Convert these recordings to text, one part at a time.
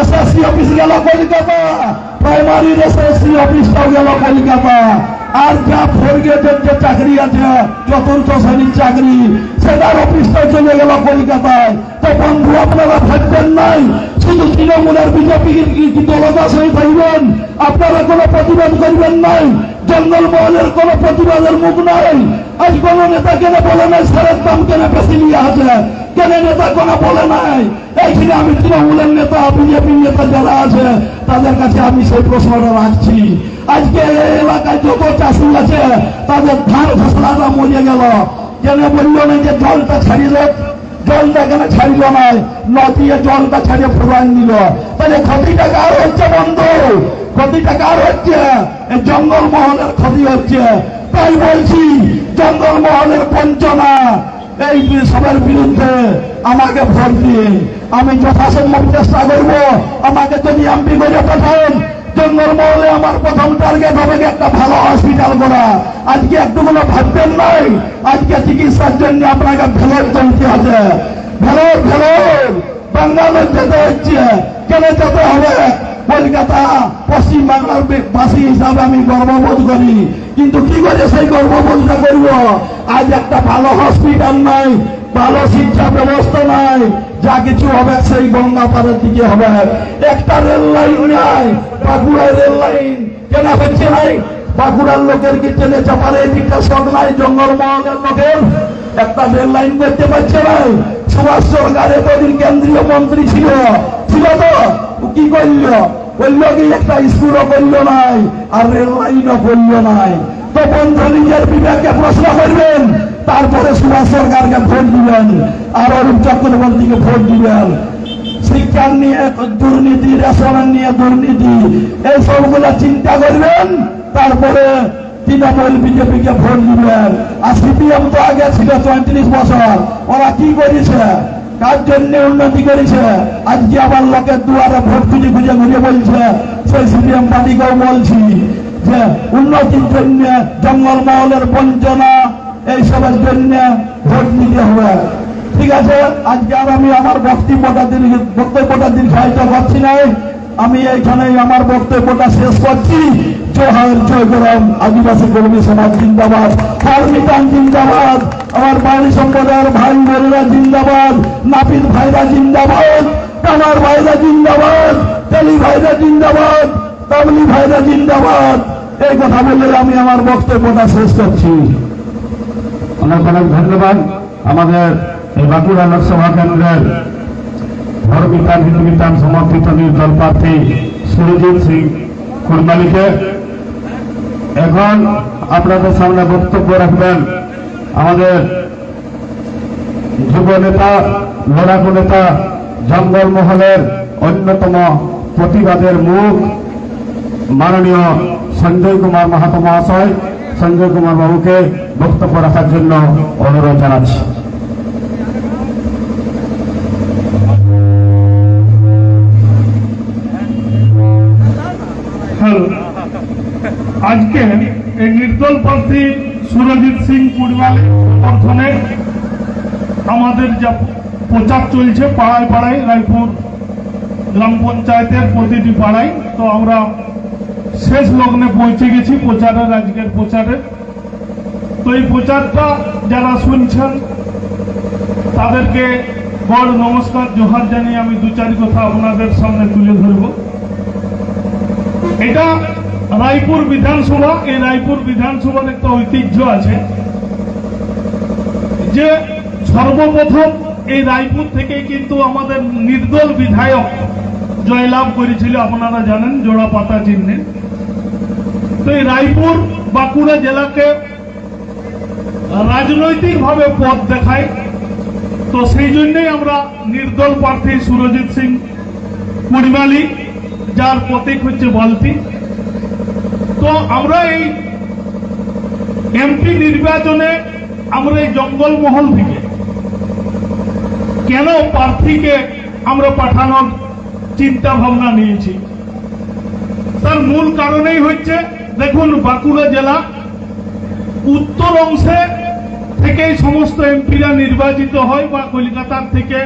SSC office গেল Kolkata. প্রাইমারির SSC অফিসটাও গেল কলকাতা। আর যা ফোর গ্রেডের যে চাকরি আছে, চতুর্থ শ্রেণির চাকরি, সেটার অফিসটা চলে গেল কলকাতায় তো বন্ধু, আপনারা ভাববেন নাই, শুধু তৃণমূলের বিজেপি দলদাস হয়ে থাকবেন আপনারা কোনো প্রতিবাদ করবেন নাই? জঙ্গল মহলের কোনো প্রতিবাদের মুখ নাই? আজ কোন নেতা কেন বলে নাই, সারের দাম কেন বেশি নিয়ে আছে কেন নেতা কোনো বলে নাই? এইখানে আমি তৃণমূলের নেতা, বিজেপির নেতা যারা আছে, তাদের কাছে আমি সেই প্রশ্নটা রাখছি। আজকে এলাকায় যত চাষি আছে, তাদের ধান ফসলাটা মরে গেল। কেন বলল না যে জলটা দেয় জলটা কেন ছাড়িল নাই নদীয়ে জলটা ছাড়িয়ে ফুরান দিল। তাহলে ক্ষতিটা কার হচ্ছে বন্ধু? ক্ষতিটা কার হচ্ছে? এই জঙ্গল মহলের ক্ষতি হচ্ছে। তাই বলছি জঙ্গল মহলের বঞ্চনা। এই সবের বিরুদ্ধে আমাকে ভোট দিন আমি যথাসম্ভব চেষ্টা করব। আমাকে যদি এমপি করে পাঠান, জঙ্গল মহলে আমার প্রথম টার্গেট হবে একটা ভালো হসপিটাল করা। আজকে একটু কোনো ভাববেন নাই, আজকে চিকিৎসার জন্য আপনাকে ভেলোর চলতে হবে। ভেলোর ভেলোর! বাঙ্গালোর যেতে হচ্ছে, কেন যেতে হবে? কলকাতা, পশ্চিম বাংলার বাসী হিসাবে আমি গর্ববোধ করি। কিন্তু কি করে সেই গর্ববোধটা করব? আজ একটা ভালো হসপিটাল নাই, ভালো শিক্ষা ব্যবস্থা নাই, যা কিছু হবে সেই গঙ্গাপাড়ের দিকে হবে। একটা রেল লাইন নাই, বাঁকুড়ায় রেল লাইন। কেনা হচ্ছে নাই? বাঁকুড়ার লোকের কি ট্রেনে চাপারে? এদিকটা শখ নাই, জঙ্গল মহলের লোকের? একটা রেল লাইন করতে পারছে না সুভাষ সরকার এতদিন কেন্দ্রীয় মন্ত্রী ছিল। ছিল তো কি করল? বলল কি একটা স্কুলও করল নাই, আর রেল লাইনও করল নাই। তো বন্ধু, নিজের বিবেককে প্রশ্ন করবেন, তারপরে সুভাষ সরকারকে ভোট দিবেন, আর অরূপ চক্রবর্তীকে ভোট দিবেন। শিক্ষার নিয়ে, দুর্নীতি রেশনের নিয়ে দুর্নীতি, এই সবগুলো চিন্তা করবেন, তারপরে তৃণমূল বিজেপিকে ভোট দিবেন। আর সিপিএম তো আগে ছিল চৌত্রিশ বছর, ওরা কি করেছে? কার জন্য উন্নতি করেছে। আজকে আবার লোকের দুয়ারে ভোট খুঁজে খুঁজে ঘুরে বলছে, সেই সিপিএম পার্টিকেও বলছি যে উন্নতির জন্য জঙ্গল মহলের বঞ্চনা, এইসবের জন্য ভোট দিতে হবে। ঠিক আছে? আজকে আর আমি আমার বক্তব্যটা দিন বক্তব্যটা দীর্ঘায়িত করছি নাই আমি এইখানে আমার বক্তব্যটা শেষ করছি। জোহার জয় গরম আদিবাসী কর্মী সমাজ জিন্দাবাদ কর্মিতান জিন্দাবাদ, আমার বাড়ি সম্প্রদায়ের ভাই বোনেরা জিন্দাবাদ, নাপিত ভাইরা জিন্দাবাদ, কামার ভাইরা জিন্দাবাদ, তেলি ভাইরা জিন্দাবাদ, তাবলি ভাইরা জিন্দাবাদ। এই কথা বলে আমি আমার বক্তব্যটা শেষ করছি। অনেক অনেক ধন্যবাদ। আমাদের এই বাঁকুড়া লোকসভা কেন্দ্রের ধর্মিতান হিন্দুবিতান সমর্থিত নির্দল প্রার্থী সুরজিৎ সিং কুরমালিকে। এখন আপনাদের সামনে বক্তব্য রাখবেন আমাদের যুব নেতা, লড়াকু নেতা, জঙ্গল মহলের অন্যতম প্রতিবাদের মুখ মাননীয় সঞ্জয় কুমার মাহাতো মহাশয়। সঞ্জয় কুমার বাবুকে বক্তব্য রাখার জন্য অনুরোধ জানাচ্ছি। আজকে এই নির্দল প্রার্থী সুরজিৎ সিং কুড়মালের সমর্থনে আমাদের যা প্রচার চলছে পাড়ায় পাড়ায়, রায়পুর গ্রাম পঞ্চায়েতের প্রতিটি পাড়ায়, তো আমরা শেষ লগ্নে পৌঁছে গেছি প্রচারের, আজকের প্রচারে তো এই প্রচারটা যারা শুনছেন, তাদেরকে বড় নমস্কার, জোহার জানিয়ে আমি দু চারি কথা আপনাদের সামনে তুলে ধরবো। এটা রায়পুর বিধানসভা, এই রায়পুর বিধানসভার একটা ঐতিহ্য আছে যে সর্বপ্রথম এই রায়পুর থেকে কিন্তু আমাদের নির্দল বিধায়ক জয়লাভ করেছিল, আপনারা জানেন, জোড়া পাতা চিহ্নে। তো এই রায়পুর বাঁকুড়া জেলাকে রাজনৈতিকভাবে পথ দেখায়। তো সেই জন্যই আমরা নির্দল প্রার্থী সুরজিৎ সিং কুড়িমালি যার প্রতীক হচ্ছে বালতি তো আমরা এই এমপি নির্বাচনে আমরা এই জঙ্গলমহল থেকে কেন প্রার্থীকে আমরা পাঠানোর চিন্তা ভাবনা নিয়েছি? তার মূল কারণেই হচ্ছে, দেখুন, বাঁকুড়া জেলা উত্তর অংশে থেকেই সমস্ত এমপিরা নির্বাচিত হয় বা কলকাতার থেকে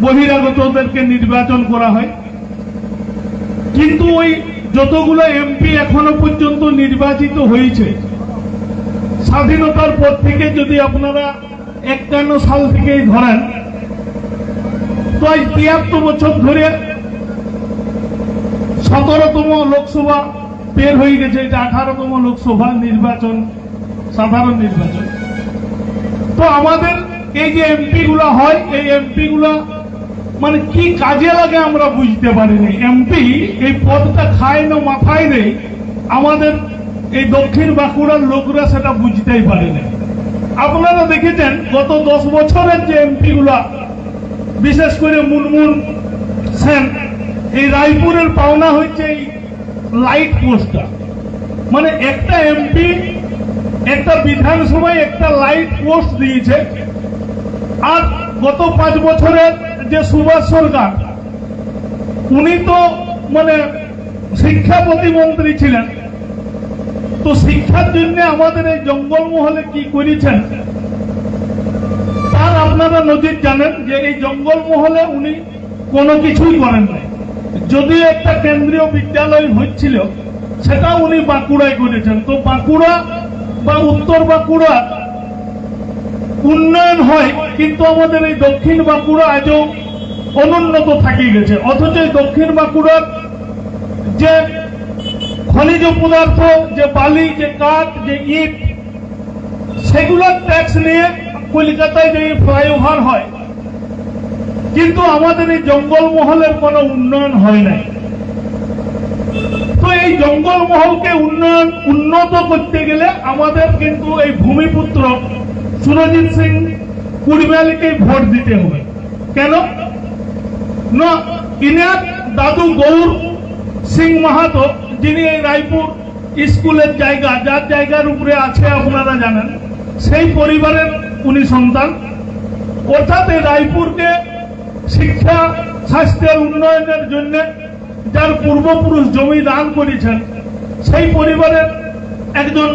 বহিরাগতদেরকে নির্বাচন করা হয়। কিন্তু ওই যতগুলো এমপি এখনও পর্যন্ত নির্বাচিত হয়েছে, স্বাধীনতার পর থেকে যদি আপনারা একান্ন সাল থেকেই ধরেন, তো আজ তিয়াত্তর বছর ধরে সতেরোতম লোকসভা বের হয়ে গেছে, এটা আঠারোতম লোকসভা নির্বাচন, সাধারণ নির্বাচন। তো আমাদের এই যে এমপি গুলা হয়, এই এমপি গুলা মানে কি কাজে লাগে আমরা বুঝতে পারিনি। এমপি এই পদটা খায় না মাথায় নেই। আমাদের এই দক্ষিণ বাঁকুড়ার লোকরা সেটা বুঝতেই পারেনি। আপনারা দেখেছেন, গত দশ বছরের যে এমপি গুলা, বিশেষ করে মুনমুন সেন, এই রায়পুরের পাওনা হচ্ছে এই লাইট পোস্টটা। মানে একটা এমপি একটা বিধানসভায় একটা লাইট পোস্ট দিয়েছে। আর গত পাঁচ বছরের যে সুভাষ সরকার, উনি তো মানে শিক্ষা প্রতিমন্ত্রী ছিলেন। তো শিক্ষার জন্য আমাদের এই জঙ্গলমহলে কি করেছেন? তার আপনারা নজির জানেন যে এই জঙ্গলমহলে উনি কোনো কিছুই করেন নাই। যদি একটা কেন্দ্রীয় বিদ্যালয় হচ্ছিল সেটা উনি বাঁকুড়ায় করেছেন। তো বাঁকুড়া বা উত্তর বাঁকুড়া উন্নয়ন হয়, কিন্তু আমাদের এই দক্ষিণ বাঁকুড়া আজও অনুন্নত থাকি গেছে। অথচ দক্ষিণ বাঁকুড়ার যে খনিজ পদার্থ, যে বালি, যে কাঠ, যে ইট, সেগুলোর ট্যাক্স নিয়ে কলকাতায় যে ফ্লাইওভার হয়, কিন্তু আমাদের এই জঙ্গলমহলের কোনো উন্নয়ন হয় নাই। তো এই জঙ্গলমহলকে উন্নয়ন উন্নত করতে গেলে আমাদের কিন্তু এই ভূমিপুত্র সুরজিৎ সিং কুড়িমালিকে ভোট দিতে হবে। কেন? না ইনার দাদু গৌর সিং মাহাতো, যিনি এই রায়পুর স্কুলের জায়গা, যার জায়গার উপরে আছে আপনারা জানেন, সেই পরিবারের উনি সন্তান। অর্থাৎ এই রায়পুরকে শিক্ষা, স্বাস্থ্যের উন্নয়নের জন্য যার পূর্বপুরুষ জমি দান করেছেন, সেই পরিবারের একজন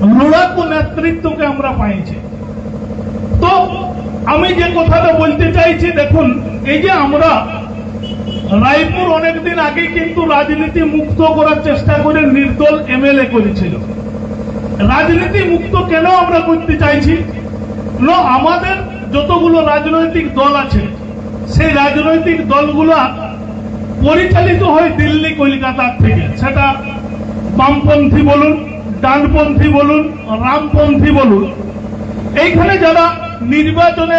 লড়াকু নেতৃত্বকে আমরা পাইছি। তো আমি যে কথাটা বলতে চাইছি, দেখুন, এই যে আমরা রায়পুর অনেকদিন আগে কিন্তু রাজনীতি মুক্ত করার চেষ্টা করে নির্দল এমএলএ করেছিল। রাজনীতি মুক্ত কেন আমরা করতে চাইছি? না, আমাদের যতগুলো রাজনৈতিক দল আছে, সেই রাজনৈতিক দলগুলা পরিচালিত হয় দিল্লি কলকাতার থেকে। সেটা বামপন্থী বলুন ডানপন্থী বলুন রামপন্থী বলুন। এইখানে যারা নির্বাচনে